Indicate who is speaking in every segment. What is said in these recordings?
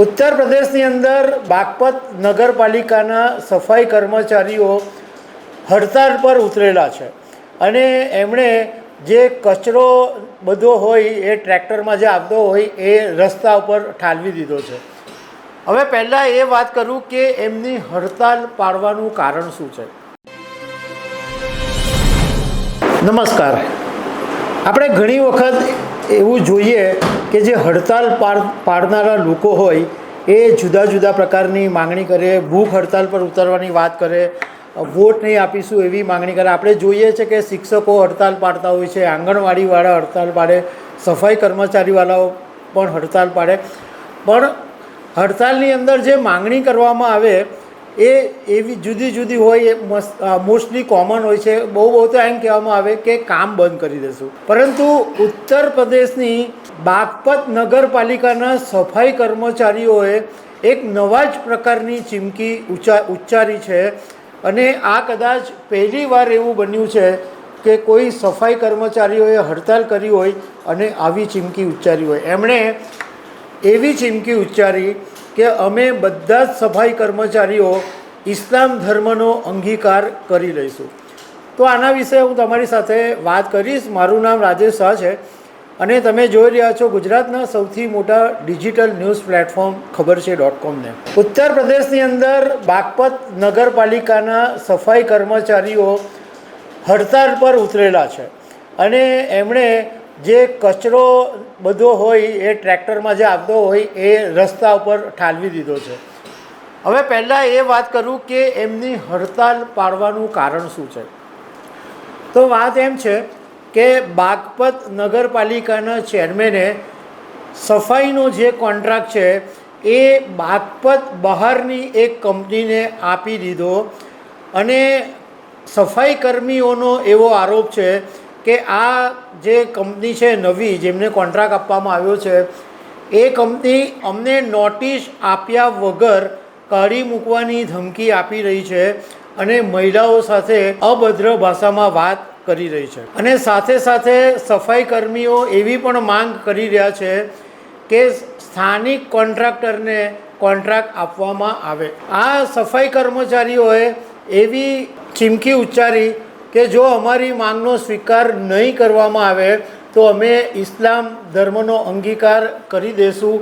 Speaker 1: ઉત્તર પ્રદેશની અંદર બાગપત નગરપાલિકાના સફાઈ કર્મચારીઓ હડતાળ પર ઉતરેલા છે. અને એમણે જે કચરો બધો હોય, એ ટ્રેક્ટરમાં જે આવતો હોય, એ રસ્તા ઉપર ઠાલવી દીધો છે. હવે પહેલાં એ વાત કરું કે એમની હડતાળ પાડવાનું કારણ શું છે? નમસ્કાર. આપણે ઘણી વખત એવું જોઈએ કે જે હડતાલ પાડ, પાડનારા લોકો હોય, એ જુદા જુદા પ્રકારની માંગણી કરે, ભૂખ હડતાલ પર ઉતરવાની વાત કરે, વોટ નહીં આપીશું એવી માંગણી કરે. આપણે જોઈએ છે કે શિક્ષકો હડતાલ પાડતા હોય છે, આંગણવાડીવાળા હડતાલ પાડે, સફાઈ કર્મચારીવાળાઓ પણ હડતાલ પાડે. પણ હડતાલની અંદર જે માંગણી કરવામાં આવે એ એવી જુદી જુદી હોય, એ મોસ્ટલી કોમન હોય છે. બહુ બહુ તો એમ કહેવામાં આવે કે કામ બંધ કરી દેશું. પરંતુ ઉત્તર પ્રદેશની બાગપત નગરપાલિકાના સફાઈ કર્મચારીઓએ એક નવા જ પ્રકારની ચીમકી ઉચ્ચા ઉચ્ચારી છે. અને આ કદાચ પહેલી વાર એવું બન્યું છે કે કોઈ સફાઈ કર્મચારીઓએ હડતાલ કરી હોય અને આવી ચીમકી ઉચ્ચારી હોય. એમણે એવી ચીમકી ઉચ્ચારી કે અમે બધા જ સફાઈ કર્મચારીઓ ઇસ્લામ ધર્મનો અંગીકાર કરી લઈશું. તો આના વિશે હું તમારી સાથે વાત કરીશ. મારું નામ રાજેશ શાહ છે અને તમે જોઈ રહ્યા છો ગુજરાતના સૌથી મોટા ડિજિટલ ન્યૂઝ પ્લેટફોર્મ ખબર છે ડોટ કોમને ઉત્તર પ્રદેશની અંદર બાગપત નગરપાલિકાના સફાઈ કર્મચારીઓ હડતાળ પર ઉતરેલા છે અને એમણે જે કચરો બધો હોય, એ ટ્રેક્ટરમાં જે આવતો હોય, એ રસ્તા ઉપર ઠાલવી દીધો છે. હવે પહેલાં એ વાત કરું કે એમની હડતાળ પાડવાનું કારણ શું છે? તો વાત એમ છે કે બાગપત નગરપાલિકાના ચેરમેને સફાઈનો જે કોન્ટ્રાક્ટ છે, એ બાગપત બહારની એક કંપનીને આપી દીધો અને સફાઈ કર્મીઓનો એવો આરોપ છે કે આ જે કંપની છે નવી, જેમને કોન્ટ્રાક્ટ આપવામાં આવ્યો છે, એ કંપની અમને નોટિસ આપ્યા વગર કાઢી મૂકવાની ધમકી આપી રહી છે અને મહિલાઓ સાથે અભદ્ર ભાષામાં વાત કરી રહી છે. અને સાથે સાથે સફાઈ કર્મીઓ એવી પણ માંગ કરી રહ્યા છે કે સ્થાનિક કોન્ટ્રાક્ટરને કોન્ટ્રાક્ટ આપવામાં આવે. આ સફાઈ કર્મચારીઓએ એવી ચીમકી ઉચ્ચારી કે જો અમારી માંગનો સ્વીકાર નહીં કરવામાં આવે, તો અમે ઇસ્લામ ધર્મનો અંગીકાર કરી દઈશું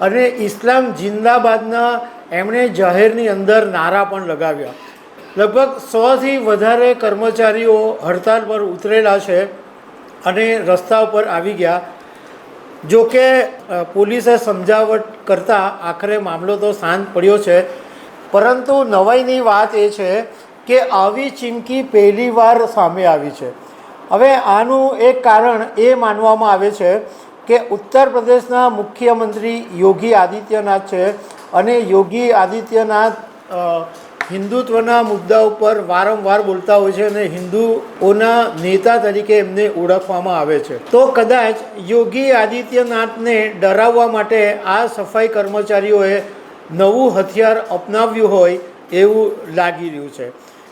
Speaker 1: અને ઇસ્લામ જિંદાબાદના એમણે જાહેરની અંદર નારા પણ લગાવ્યા. લગભગ સોથી વધારે કર્મચારીઓ હડતાલ પર ઉતરેલા છે અને રસ્તા ઉપર આવી ગયા. જો કે પોલીસે સમજાવટ કરતાં આખરે મામલો તો શાંત પડ્યો છે. પરંતુ નવાઈની વાત એ છે કે આવી ચીમકી પહેલી વાર સામે આવી છે. હવે આનું એક કારણ એ માનવામાં આવે છે કે ઉત્તર પ્રદેશના મુખ્યમંત્રી યોગી આદિત્યનાથ છે અને યોગી આદિત્યનાથ હિન્દુત્વના મુદ્દા ઉપર વારંવાર બોલતા હોય છે અને હિન્દુઓના નેતા તરીકે એમને ઓળખવામાં આવે છે. તો કદાચ યોગી આદિત્યનાથને ડરાવવા માટે આ સફાઈ કર્મચારીઓએ નવું હથિયાર અપનાવ્યું હોય એવું લાગી રહ્યું છે.